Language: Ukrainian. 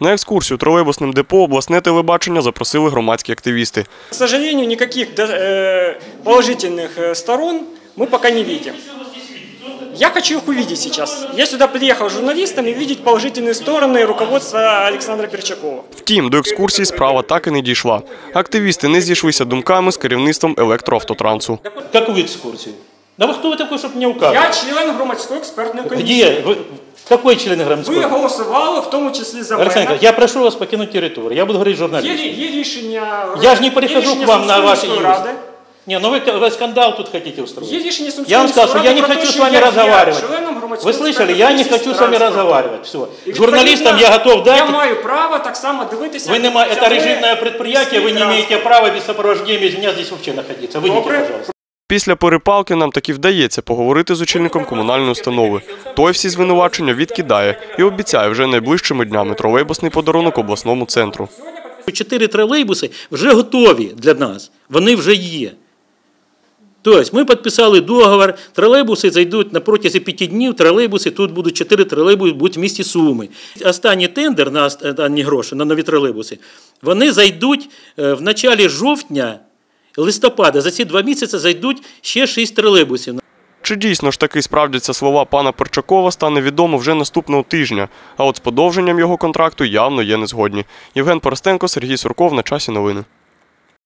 На екскурсію тролейбусним депо обласне телебачення запросили громадські активісти. К сожалению, никаких да- э, положительных э, сторон мы пока не видим. Я хочу их увидеть сейчас. Я сюда приехал журналистом и видеть положительные стороны руководства Александра Перчакова. Втім, до екскурсії справа так і не дійшла. Активісти не зійшлися думками з керівництвом електроавтотрансу. Какую экскурсию? Да вы кто вы такой, чтобы мне указывать? Я член громадської експертної комісії. Где? Вы, какой член Ви громадской? голосували, в тому числі за Александр, мене. Николаевич, я прошу вас покинуть территорию. Я буду говорить Є, журналистам. рі- є рішення Я ж не є перехожу рішення к вам на Сумської ваши міської юристы. ради. Не, ну вы, вы скандал тут хотите устроить. Є рішення Сумської Я вам сказал, міської что я ради не про хочу те, с що вами я є разговаривать. членом Вы громадської слышали? експертної Я не комісії хочу с вами транспорту. разговаривать. Все. І, Журналистам відповідно, я готов дать. Я маю право так само дивитися. Вы не ма- як это ви режимное предприятие, вы не міський имеете транспорт. права без сопровождения без меня здесь вообще находиться. Выйдите, Добре. пожалуйста. Після перепалки нам таки вдається поговорити з очільником комунальної установи. Той всі звинувачення відкидає і обіцяє вже найближчими днями тролейбусний подарунок обласному центру. Чотири тролейбуси вже готові для нас. Вони вже є. Тобто ми підписали договор, тролейбуси зайдуть на протязі п'яти днів, тролейбуси, тут будуть чотири тролейбуси, будуть в місті Суми. Останній тендер на останні гроші, на нові тролейбуси, вони зайдуть е, в началі жовтня, листопада. За ці два місяці зайдуть ще шість тролейбусів. Чи дійсно ж таки справдяться слова пана Перчакова, стане відомо вже наступного тижня. А от з подовженням його контракту явно є незгодні. Євген Поростенко, Сергій Сурков на часі новини.